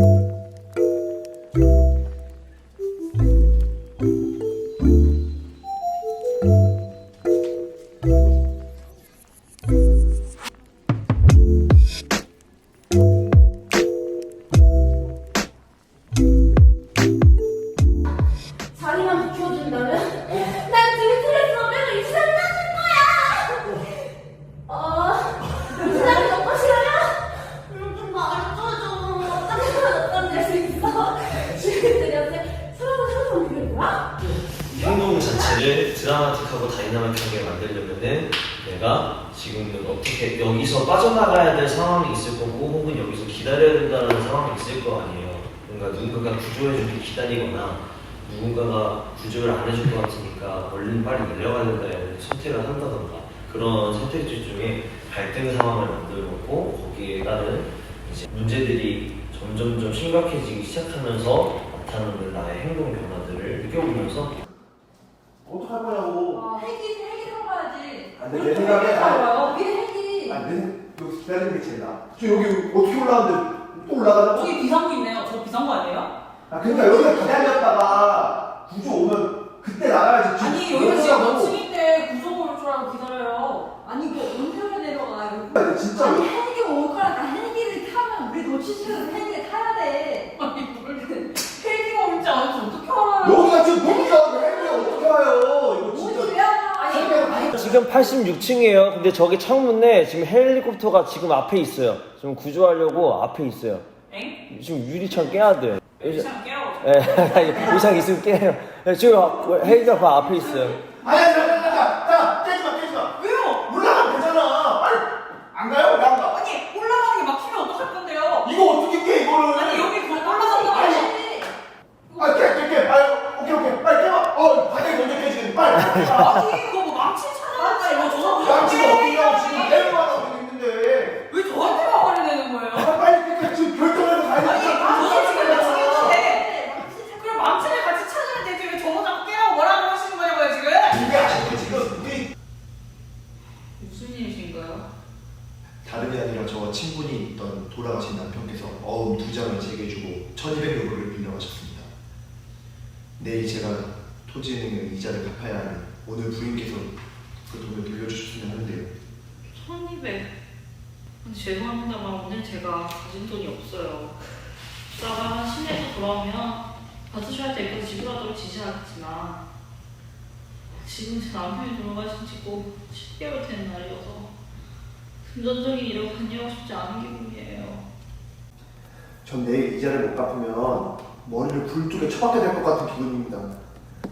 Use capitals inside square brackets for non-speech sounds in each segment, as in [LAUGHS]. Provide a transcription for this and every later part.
자 만들려면은 내가 지금은 어떻게 여기서 빠져나가야 될 상황이 있을 거고 혹은 여기서 기다려야 된다는 상황이 있을 거 아니에요. 뭔가 누군가가 구조해주길 기다리거나 누군가가 구조를 안 해줄 것 같으니까 얼른 빨리 내려가야 된다는 선택을 한다던가 그런 선택지 중에 갈등 상황을 만들고 거기에 따른 이제 문제들이 점점점 심각해지기 시작하면서 나타나는 나의 행동 변화들을 느껴보면서 어떡할 거냐고. 들어가야지. 아, 근데 내 생각에 아, 위에 헬기. 아, 내 여기 기다리는 게 제일 나아. 저 여기 어떻게 올라가는데 또 올라가자고? 저기 비상구 있네요. 저 비상구 아니에요? 아, 그러니까 여기서 기다렸다가 구조 오면 그때 나가야지. 지금 아니 여기가 지금 올라가고. 원층인데 구조가 올줄 알고 기다려요. 아니 뭐 언제 내려가요? 근데 진짜 아니 헬기 올 거니까 헬기를 타면 우리 놓치시면 헬기를 타야 돼. 아니 뭘 헬기가 올지 안 올지 어떻게 알아요? 여기가 지금 너무 작아. 헬기가 어떻게 와요? 이거 진짜. 어디 왜 와? 헬기가 지금 86층이에요. 근데 저기 창문에 지금 헬리콥터가 지금 앞에 있어요. 지금 구조하려고 앞에 있어요. 엥? 지금 유리창 깨야 돼. 의상 깨워. 예, [LAUGHS] 의상 있으면 깨요. 예, 지금 바로 앞에 있어요. 아니, 아니, 아니, 아니, 자, 깨지 마, 깨지 마. 왜요? 올라가면 되잖아. 빨리. 안 가요? 왜 안 가? 아니 올라가는 게 막히면 어떡할 건데요? 이거 어떻게 깨, 이거를. 아니 여기 거 올라간다고 아니. 하지. 아, 깨, 깨, 깨. 빨리. 오케이, 오케이. 빨리 깨봐. 어, 바닥이 먼저 깨지겠네. 빨리. 아니 그거 뭐 망치 찾아놨다 이거 저거 양치가 어디냐고 지금 내려가라고 있는데. 왜 저한테 화를 내는 거예요? 아, 빨리 깨, 지금 결정해서 가야 아니 되잖아. 저도 지금 아, 미치겠는데 그럼 망치를 같이 찾으면 되지 왜 저거 자꾸 깨라고 뭐라고 하시는 거냐고요 지금? 이게 아니고 지금 우리 무슨 일이신가요? 다름이 아니라 저 친분이 있던 돌아가신 남편께서 어음 두 장을 제게 주고 1200루블을 빌려가셨습니다. 내일 제가 토지은행에 이자를 갚아야 하는 오늘 부인께서 그 돈을 돌려주셨으면 하는데요. 1200. 근데 죄송합니다만 오늘 제가 가진 돈이 없어요. 이따가 시내에서 돌아오면 받으셔야 될건 지불하도록 지시하겠지만 지금 제 남편이 돌아가신 지고 10개월 된 날이어서 금전적인 일을 관여하고 싶지 않은 기분이에요. 전 내일 이자를 못 갚으면 머리를 불 쪽에 처박게 될 것 같은 기분입니다.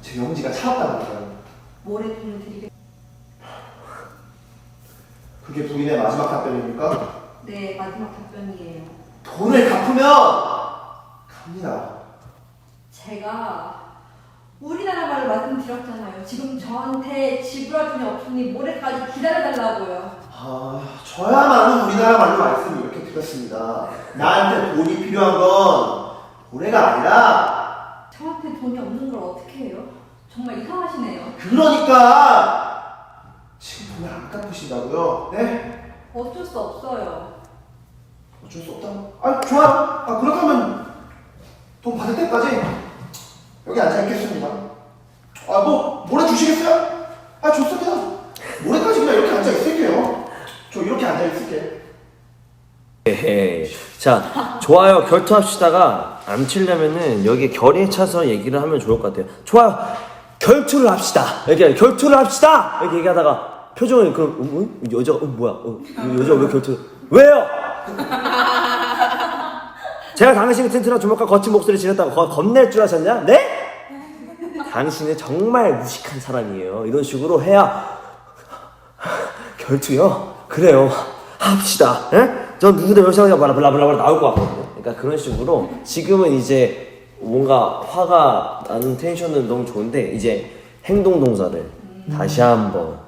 제 영지가 차갑다니까요. 모레 돈을 드리겠. 그게 부인의 마지막 답변입니까? 네 마지막 답변이에요. 돈을 갚으면 갑니다. 제가 우리나라 말로 말씀드렸잖아요. 지금 저한테 지불할 돈이 없으니 모레까지 기다려달라고요. 아, 저야말로 우리나라 말로 말씀을 이렇게 드렸습니다. 나한테 돈이 필요한 건 올해가 아니라 저한테 돈이 없는 걸 어떻게 해요? 정말 이상하시네요. 그러니까 돈을 안 갚으신다고요? 네? 어쩔 수 없어요. 어쩔 수 없다. 아, 좋아요. 아, 그렇다면 돈 받을 때까지 여기 앉아 있겠습니다. 아, 뭐 모레 주시겠어요? 아, 좋습니다. 모레까지 그냥 이렇게 앉아 있을게요. 저 이렇게 앉아 있을게. 에헤이. 자, 좋아요. 결투합시다가 안 치려면은 여기 결에 차서 얘기를 하면 좋을 것 같아요. 좋아요. 결투를 합시다. 이렇게 결투를 합시다. 이렇게 얘기하다가 표정이 그 음, 음? 여자가 어, 뭐야? 어, 여자가 왜 결투? 왜요? 제가 당신의 튼튼한 주먹과 거친 목소리 지녔다고 거- 겁낼 줄 아셨냐? 네? 당신은 정말 무식한 사람이에요. 이런 식으로 해야 결투요? 그래요. 합시다. 예? 전 누구도 열심히 하자 블라블라블라 나올 것 같거든요. 그러니까 그런 식으로 지금은 이제 뭔가 화가 나는 텐션은 너무 좋은데 이제 행동 동사를 다시 한번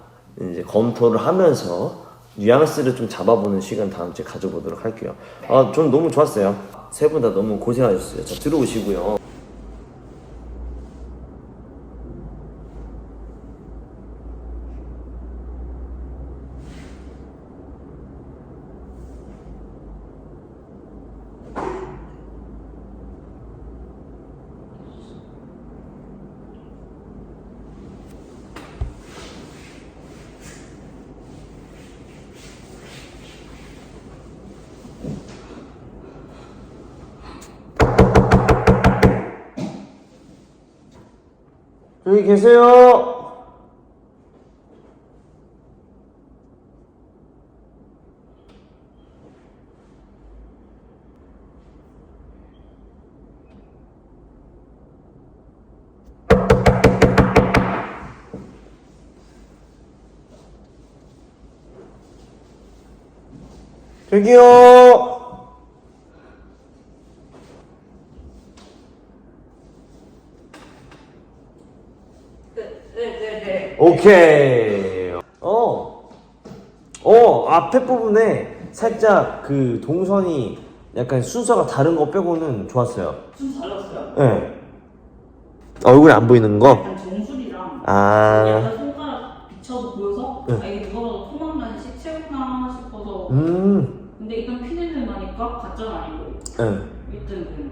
이제 검토를 하면서 뉘앙스를 좀 잡아보는 시간 다음 주에 가져보도록 할게요. 아, 전 너무 좋았어요. 세 분 다 너무 고생하셨어요. 자, 들어오시고요. 여기 계세요? 저기요. 네네네. 오케이. 어. 어, 앞에 부분에 살짝 그 동선이 약간 순서가 다른 거 빼고는 좋았어요. 좀 달랐어요. 네. 얼굴이 안 보이는 거? 약간 정수리랑 아. 약간 손가락 비춰서 보여서 네. 아 이게 누가 봐도 토막난 시체구나 싶어서 음. 근데 일단 피냄새 나니까 가짜는 아니고 네. 일단 그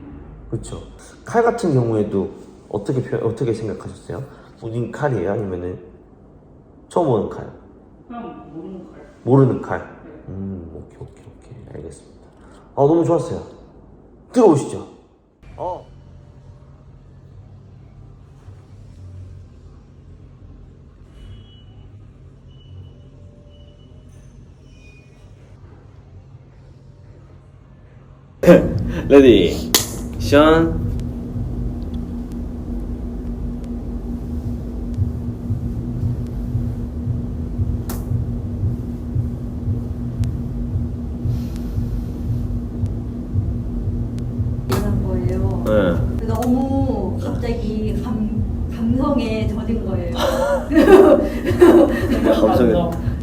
그렇죠. 칼 같은 경우에도 어떻게 표, 어떻게 생각하셨어요? 본인 칼이에요? 아니면은 처음 보는 칼? 그냥 모르는 걸 모르는 칼? 음, 오케이, 오케이, 오케이. 알겠습니다. 아, 너무 좋았어요. 들어오시죠. 어. [LAUGHS] 레디, 션. 너무 갑자기 감, 감성에 젖은 거예요. [LAUGHS] 감성에,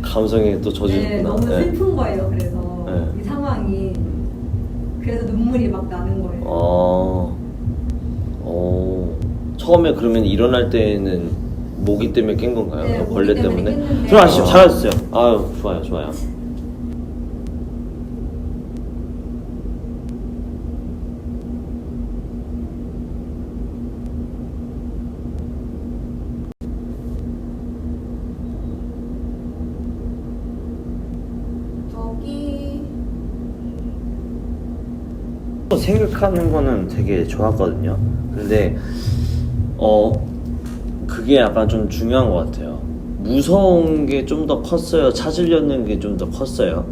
감성에 또 네, 젖어있구나. 너무 슬픈 거예요. 그래서 네. 이 상황이 그래서 눈물이 막 나는 거예요. 어, 어, 처음에 그러면 일어날 때는 모기 때문에 깬 건가요? 네, 모기 벌레 때문에 때문에? 깼는데. 들어가시죠. 잘하셨어요. 아유, 좋아요, 좋아요. 저기 생각하는 거는 되게 좋았거든요. 근데 어 그게 약간 좀 중요한 것 같아요. 무서운 게 좀 더 컸어요. 찾으려는 게 좀 더 컸어요.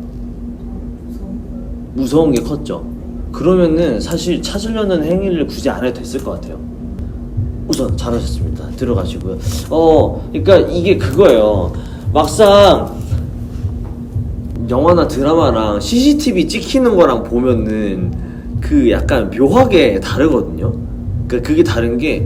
무서운 게 컸죠. 그러면은 사실 찾으려는 행위를 굳이 안 해도 됐을 것 같아요. 우선 잘하셨습니다. 들어가시고요. 어, 그러니까 이게 그거예요. 막상 영화나 드라마랑 CCTV 찍히는 거랑 보면은 그 약간 묘하게 다르거든요. 그러니까 그게 다른 게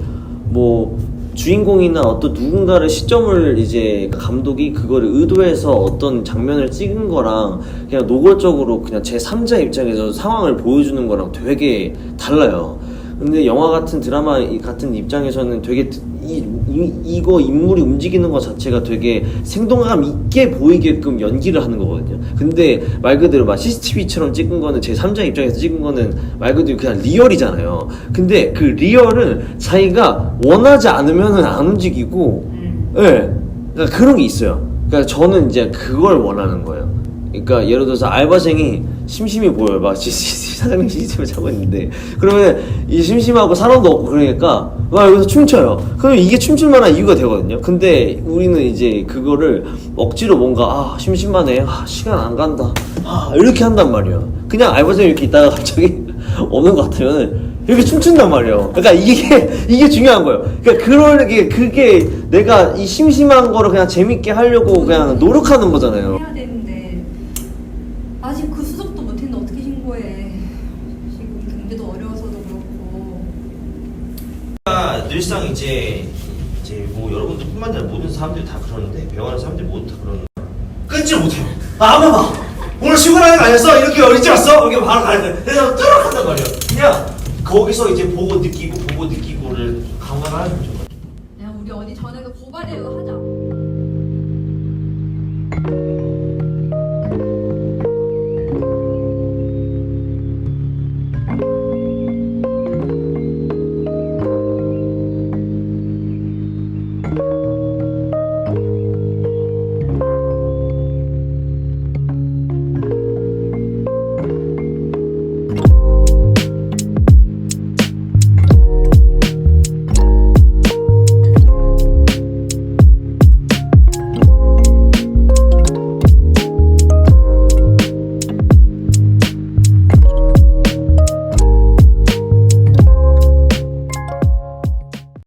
뭐 주인공이나 어떤 누군가를 시점을 이제 감독이 그거를 의도해서 어떤 장면을 찍은 거랑 그냥 노골적으로 그냥 제 3자 입장에서 상황을 보여주는 거랑 되게 달라요. 근데 영화 같은 드라마 이- 같은 입장에서는 되게 이, 이, 이거 인물이 움직이는 것 자체가 되게 생동감 있게 보이게끔 연기를 하는 거거든요. 근데 말 그대로 막 CCTV처럼 찍은 거는 제 3자 입장에서 찍은 거는 말 그대로 그냥 리얼이잖아요. 근데 그 리얼은 자기가 원하지 않으면은 안 움직이고, 예. 네. 그러니까 그런 게 있어요. 그러니까 저는 이제 그걸 원하는 거예요. 그러니까 예를 들어서 알바생이 심심해 보여요. 막 사장님 CCTV 자고 있는데 그러면 이 심심하고 사람도 없고 그러니까 막 여기서 춤춰요. 그러면 이게 춤출 만한 이유가 되거든요. 근데 우리는 이제 그거를 억지로 뭔가 아 심심하네. 아 시간 안 간다. 아 이렇게 한단 말이에요. 그냥 알바생이 이렇게 있다가 갑자기 [LAUGHS] 오는 것 같으면 이렇게 춤춘단 말이에요. 그러니까 이게 [LAUGHS] 이게 중요한 거예요. 그러니까 그러게 그게 내가 이 심심한 거를 그냥 재밌게 하려고 그냥 노력하는 거잖아요. 해야 되는데 아직 그 수습도 못했는데 어떻게 신고해? 지금 경제도 어려워서도 그렇고 늘상 이제 이제 뭐 여러분들뿐만 아니라 모든 사람들이 다 그러는데 배우하는 사람들이 모두 다 그러는 끊지 못해요. 아, 한번 봐. 오늘 출근하는 거 아니었어? 이렇게 일찍 왔어? 이렇게 바로 가야 돼. 그래서 뚜럭 한단 말이에요. 그냥 거기서 이제 보고 느끼고 보고 느끼고를 감안하는 거죠. 야 우리 어디 전에도 고발이라도 하자